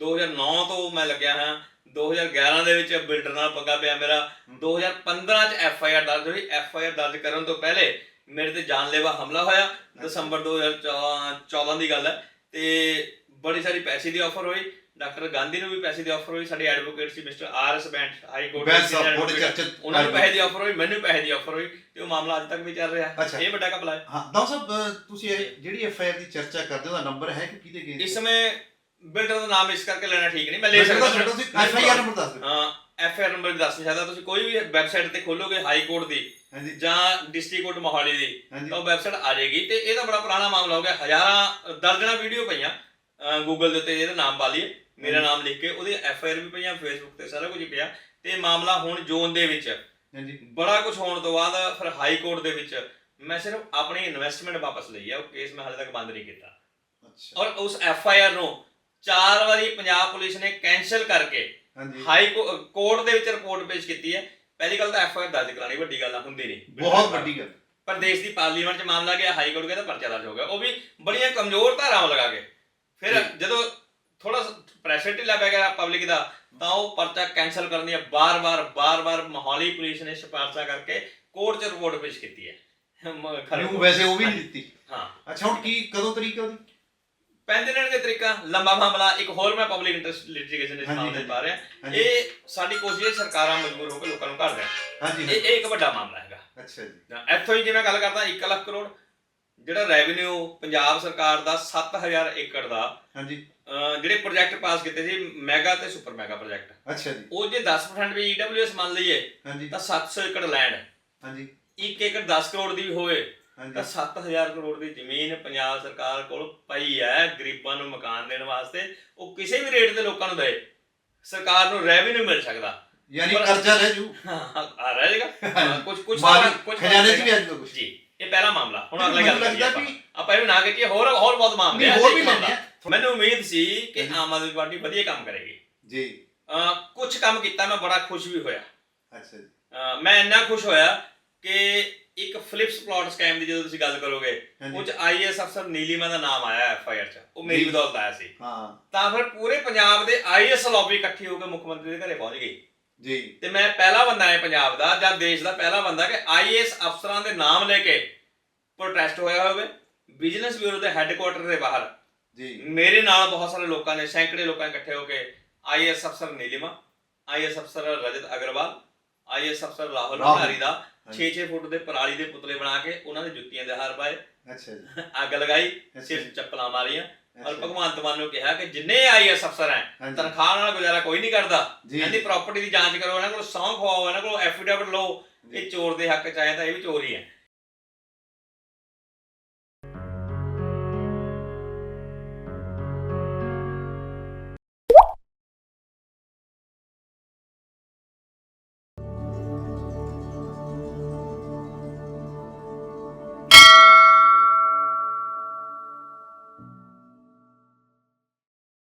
2009 ਤੋਂ ਮੈਂ ਲੱਗਿਆ ਹਾਂ। 2011 ਦੇ ਵਿੱਚ ਬਿਲਡਰ ਨਾਲ ਪੰਗਾ ਪਿਆ ਮੇਰਾ। 2015 ਚ ਐਫ ਆਈ ਆਰ ਦਰਜ ਹੋਈ। ਐਫ ਆਈ ਆਰ ਦਰਜ ਕਰਨ ਤੋਂ ਪਹਿਲੇ ਮੇਰੇ ਤੇ ਜਾਨਲੇਵਾ ਹਮਲਾ ਹੋਇਆ। ਦਸੰਬਰ 2014 ਦੀ ਗੱਲ ਹੈ। ਤੇ ਬੜੀ ਸਾਰੀ ਪੈਸੇ ਦੀ ਆਫਰ ਹੋਈ। ਡਾਕਟਰ ਗਾਂਧੀ ਨੂੰ ਵੀ ਪੈਸੇ ਦੀ ਆਫਰ ਹੋਈ। ਸਾਡੇ ਐਡਵੋਕੇਟ ਸੀ ਮਿਸਟਰ ਆਰ ਐਸ ਬੈਂਟ ਹਾਈ ਕੋਰਟ ਦੇ advocate, ਚਰਚਿਤ ਉਹਨਾਂ ਨੂੰ। ਪੈਸੇ ਦੀ ਆਫਰ ਹੋਈ ਮੈਨੂੰ ਪੈਸੇ ਦੀ ਆਫਰ ਹੋਈ। ਤੇ ਉਹ ਮਾਮਲਾ ਅੱਜ ਤੱਕ ਵੀ ਚੱਲ ਰਿਹਾ। ਇਹ ਵੱਡਾ ਕਪਲਾ ਹੈ। ਹਾਂ ਸਾਹਿਬ ਅਹ, ਤੁਸੀਂ ਜਿਹੜੀ ਐਫ ਆਈ ਆਰ ਦੀ ਚਰਚਾ ਕਰਦੇ ਹੋ ਦਾ ਨੰਬਰ ਹੈ ਕਿ ਕਿਹਦੇ ਗਏ ਇਸ ਸਮੇਂ ਬਿਲਡਰ ਦਾ ਨਾਮ ਇਸ ਕਰਕੇ ਲੈਣਾ ਠੀਕ ਨਹੀਂ ਮੈਂ ਲੈ ਸਕਦਾ ਤੁਸੀਂ ਐਫ ਆਈ ਆਰ ਨੰਬਰ ਦੱਸ ਦਿਓ। ਹਾਂ ਐਫ ਆਰ ਨੰਬਰ ਦੱਸ ਨਹੀਂ ਸਕਦਾ ਤੁਸੀਂ ਕੋਈ ਵੀ ਵੈਬਸਾਈਟ ਤੇ ਖੋਲੋਗੇ ਹਾਈ ਕੋਰਟ ਦੀ ਹਾਂਜੀ। ਜਾਂ ਡਿਸਟ੍ਰਿਕਟ ਕੋਰਟ ਮੋਹਾਲੀ ਦੀ ਤਾਂ ਉਹ ਵੈਬਸਾਈਟ ਆ ਜਾਏਗੀ ਤੇ ਇਹਦਾ ਬੜਾ ਪੁਰਾਣਾ ਮਾਮਲਾ ਹੋ ਗਿਆ ਹਜ਼ਾਰਾਂ ਦਰਜਨਾਂ ਵੀਡੀਓ ਪਈਆਂ ਗੂਗਲ ਦੇ ਉੱਤੇ ਇਹਦਾ ਨਾਮ ਪਾ ਲਈਏ ਮੇਰਾ ਨਾਮ ਲਿਖ ਕੇ ਉਹਦੀ ਐਫ ਆਈ ਆਰ ਵੀ ਪਈਆਂ ਫੇਸਬੁੱਕ ਤੇ ਸਾਰਾ ਕੁਝ ਪਿਆ ਤੇ ਮਾਮਲਾ ਹੁਣ ਜ਼ੋਨ ਦੇ ਵਿੱਚ ਹਾਂਜੀ। ਬੜਾ ਕੁਝ ਹੋਣ ਤੋਂ ਬਾਅਦ ਫਿਰ ਹਾਈ ਕੋਰਟ ਦੇ ਵਿੱਚ ਮੈਂ ਸਿਰਫ ਆਪਣੀ ਇਨਵੈਸਟਮੈਂਟ ਵਾਪਸ ਲਈ ਹੈ ਉਹ ਕੇਸ ਮੈਂ ਹਾਲੇ ਤੱਕ ਬੰਦ ਨਹੀਂ ਕੀਤਾ। ਅੱਛਾ। ਔਰ ਉਸ ਐਫ ਆਈ ਆਰ ਨੂੰ ਚਾਰ ਵਾਰੀ ਪੰਜਾਬ ਪੁਲਿਸ ਨੇ ਕੈਨਸਲ ਕਰਕੇ ਹਾਂਜੀ। ਹਾਈ ਕੋਰਟ ਦੇ ਵਿੱਚ ਰਿਪੋਰਟ ਪੇਸ਼ ਕੀਤੀ ਹੈ। ਪਹਿਲੀ ਗੱਲ ਤਾਂ ਐਫ ਆਰ ਦਰਜ ਕਰਾਣੀ ਵੱਡੀ ਗੱਲ ਆ ਹੁੰਦੀ ਨਹੀਂ। ਬਹੁਤ ਵੱਡੀ ਗੱਲ। ਪਰ ਦੇਸ਼ ਦੀ ਪਾਰਲੀਮੈਂਟ 'ਚ ਮਾਮਲਾ ਗਿਆ ਹਾਈ ਕੋਰਟ ਤਾਂ ਪਰਚਾ ਦਰਜ ਹੋ ਗਿਆ। ਉਹ ਵੀ ਬੜੀਆਂ ਕਮਜ਼ੋਰ ਧਾਰਾਵਾਂ ਲਗਾ ਕੇ। ਫਿਰ। ਜਦੋਂ ਥੋੜਾ ਪ੍ਰੈਸ਼ਰ ਢਿੱਲਾ ਪੈ ਗਿਆ ਪਬਲਿਕ ਦਾ ਤਾਂ ਉਹ ਪਰਚਾ ਕੈਨਸਲ ਕਰਨ ਦੀਆਂ ਬਾਰ-ਬਾਰ ਬਾਰ-ਬਾਰ ਮੋਹਾਲੀ ਪੁਲਿਸ ਨੇ ਸਿਫਾਰਸ਼ਾਂ ਕਰਕੇ ਕੋਰਟ 'ਚ ਰਿਪੋਰਟ ਪੇਸ਼ ਕੀਤੀ ਹੈ। ਖਰੇ ਵੈਸੇ ਉਹ ਵੀ ਨਹੀਂ ਦਿੱਤੀ। ਹਾਂ। ਅੱਛਾ ਹੁਣ ਕੀ ਕਦੋਂ ਤਰੀਕ ਹੈ ਉਹਦੀ? ਪੈਂਦੇ ਰਹਿਣਗੇ ਤਰੀਕਾ। ਲੰਬਾ ਮਾਮਲਾ ਇੱਕ ਹੋਰ ਮੈਂ ਪਬਲਿਕ ਇੰਟਰਸਟ ਲਿਟੀਗੇਸ਼ਨ ਹਾਂਜੀ, ਮਾਮਲੇ 'ਚ ਪਾ ਰਿਹਾ। ਇਹ ਸਾਡੀ ਕੋਸ਼ਿਸ਼ ਹੈ ਸਰਕਾਰਾਂ ਮਜਬੂਰ ਹੋ ਕੇ ਲੋਕਾਂ ਨੂੰ ਘਰ ਦੇਣ। ਹਾਂਜੀ ਇਹ ਇਹ ਇੱਕ ਵੱਡਾ ਮਾਮਲਾ ਹੈਗਾ। ਅੱਛਾ ਜੀ। ਇੱਥੋਂ ਹੀ ਜਿਵੇਂ ਗੱਲ ਕਰਦਾ 1 ਲੱਖ ਕਰੋੜ। ਜਿਹੜਾ ਰੈਵਨਿਊ ਪੰਜਾਬ ਸਰਕਾਰ ਦਾ 7000 ਏਕੜ ਦਾ ਹਾਂਜੀ। ਜਿਹੜੇ ਪ੍ਰੋਜੈਕਟ ਪਾਸ ਕੀਤੇ ਸੀ ਮੈਗਾ ਤੇ ਸੁਪਰ ਮੈਗਾ ਪ੍ਰੋਜੈਕਟ ਅੱਛਾ ਜੀ। ਉਹ ਜੇ 10% ਵੀ ਈਡਬਲਯੂਐਸ ਮੰਨ ਲਈਏ ਹਾਂਜੀ। ਤਾਂ 700 ਏਕੜ ਲੈਂਡ ਹਾਂਜੀ। 1 ਏਕੜ 10 ਕਰੋੜ ਦੀ ਵੀ ਹੋਏ। ਤਾਂ ਹਾਂਜੀ 7000 ਕਰੋੜ ਦੀ ਜ਼ਮੀਨ ਪੰਜਾਬ ਸਰਕਾਰ ਕੋਲ ਪਈ ਹੈ ਗਰੀਬਾਂ ਨੂੰ ਮਕਾਨ ਦੇਣ ਵਾਸਤੇ। ਉਹ ਕਿਸੇ ਵੀ ਰੇਟ ਤੇ ਲੋਕਾਂ ਨੂੰ ਦੇ ਸਰਕਾਰ ਨੂੰ ਰੈਵਨਿਊ ਮਿਲ ਸਕਦਾ। ਯਾਨੀ ਕਰਜ਼ਾ ਰਹਿ ਜੂ। ਆ ਰਹੇਗਾ ਕੁਝ ਕੁਝ ਕੁਝ ਖਜ਼ਾਨੇ 'ਚ ਵੀ ਅੱਜ ਕੁਝ ਜੀ ਇਹ ਪਹਿਲਾ ਮਾਮਲਾ। ਹੁਣ ਅਗਲੀ ਗੱਲ ਲੱਗਦਾ ਵੀ- ਆਪਾਂ। ਇਹ ਨਾ ਕਿ ਹੋਰ ਹੋਰ ਬਹੁਤ ਮਾਮਲੇ ਆ, ਹੋਰ ਵੀ ਮਾਮਲਾ। ਮੈਨੂੰ ਉਮੀਦ ਸੀ ਕਿ। ਆਮ ਆਦਮੀ ਪਾਰਟੀ ਵਧੀਆ ਕੰਮ ਕਰੇਗੀ। ਜੀ। ਕੁਝ ਕੰਮ ਕੀਤਾ ਮੈਂ ਬੜਾ ਖੁਸ਼ ਵੀ ਹੋਇਆ। ਅੱਛਾ ਜੀ। ਮੈਂ ਇੰਨਾ ਖੁਸ਼ ਹੋਇਆ ਕਿ ਇੱਕ ਫਲਿਪਸ ਪਲਾਟ ਸਕੈਮ ਦੀ ਜਦੋਂ ਤੁਸੀਂ ਗੱਲ ਕਰੋਗੇ ਉਹ ਚ ਆਈਐਸ ਅਫਸਰ ਨੀਲੀਮਾ ਦਾ ਨਾਮ ਆਇਆ ਐਫ ਆਈ ਆਰ ਚ। ਉਹ ਮੇਰੀ। ਬਦੌਲਤ ਆਇਆ ਸੀ। ਹਾਂ। ਤਾਂ ਫਿਰ ਪੂਰੇ ਪੰਜਾਬ ਦੇ ਆਈਐਸ ਲੌਬੀ ਇਕੱਠੀ ਹੋ ਕੇ ਮੁੱਖ ਮੰਤਰੀ ਦੇ ਘਰੇ ਪਹੁੰਚ ਗਈ। ਜੀ। ਤੇ ਮੈਂ ਪਹਿਲਾ ਬੰਦਾ ਹਾਂ ਪੰਜਾਬ ਦਾ ਜਾਂ ਦੇਸ਼ ਦਾ ਪਹਿਲਾ ਬੰਦਾ ਕਿ ਆਈਏਐਸ ਅਫਸਰਾਂ ਦੇ ਨਾਮ ਲੈ ਕੇ ਪ੍ਰੋਟੈਸਟ ਹੋਇਆ ਹੋਵੇ। ਬਿਜ਼ਨਸ ਬਿਊਰੋ ਦੇ ਹੈੱਡਕੁਆਟਰ ਦੇ ਬਾਹਰ। ਜੀ। ਮੇਰੇ ਨਾਲ ਬਹੁਤ ਸਾਰੇ ਲੋਕਾਂ ਨੇ ਸੈਂਕੜੇ ਲੋਕਾਂ ਇਕੱਠੇ ਹੋ ਕੇ ਆਈਏਐਸ ਅਫਸਰ ਨੀਲਿਮਾ ਆਈਏਐਸ ਅਫਸਰ ਰਜਤ ਅਗਰਵਾਲ ਆਈਏਐਸ ਅਫਸਰ ਰਾਹੁਲ। ਭੰਡਾਰੀ ਦਾ। 6-6 ਫੁੱਟ ਦੇ ਪਰਾਲੀ ਦੇ ਪੁਤਲੇ ਬਣਾ ਕੇ ਉਹਨਾਂ ਦੇ ਜੁੱਤੀਆਂ ਦੇ ਹਾਰ ਪਾਏ। ਅੱਛਾ ਜੀ। ਅੱਗ ਲਗਾਈ ਸਿਰ ਚੱਪਲਾਂ ਮਾਰੀਆਂ। ਔਰ। ਭਗਵੰਤ ਮਾਨ ਨੂੰ ਕਿਹਾ ਕਿ ਜਿੰਨੇ ਆਈਏਐਸ ਅਫਸਰ ਹੈ ਤਨਖਾਹ ਨਾਲ ਗੁਜ਼ਾਰਾ ਕੋਈ ਨਹੀਂ ਕਰਦਾ। ਇਹਦੀ ਪ੍ਰਾਪਰਟੀ ਦੀ ਜਾਂਚ ਕਰੋ ਇਹਨਾਂ ਕੋਲ ਸੌਂ ਖਵਾਓ ਇਹਨਾਂ ਕੋਲ ਐਫੀਡੇਵਿਟ ਲਓ। ਇਹ ਚੋਰ ਦੇ ਹੱਕ ਚ ਆਇਆ ਤਾਂ ਇਹ ਵੀ ਚੋਰ ਹੈ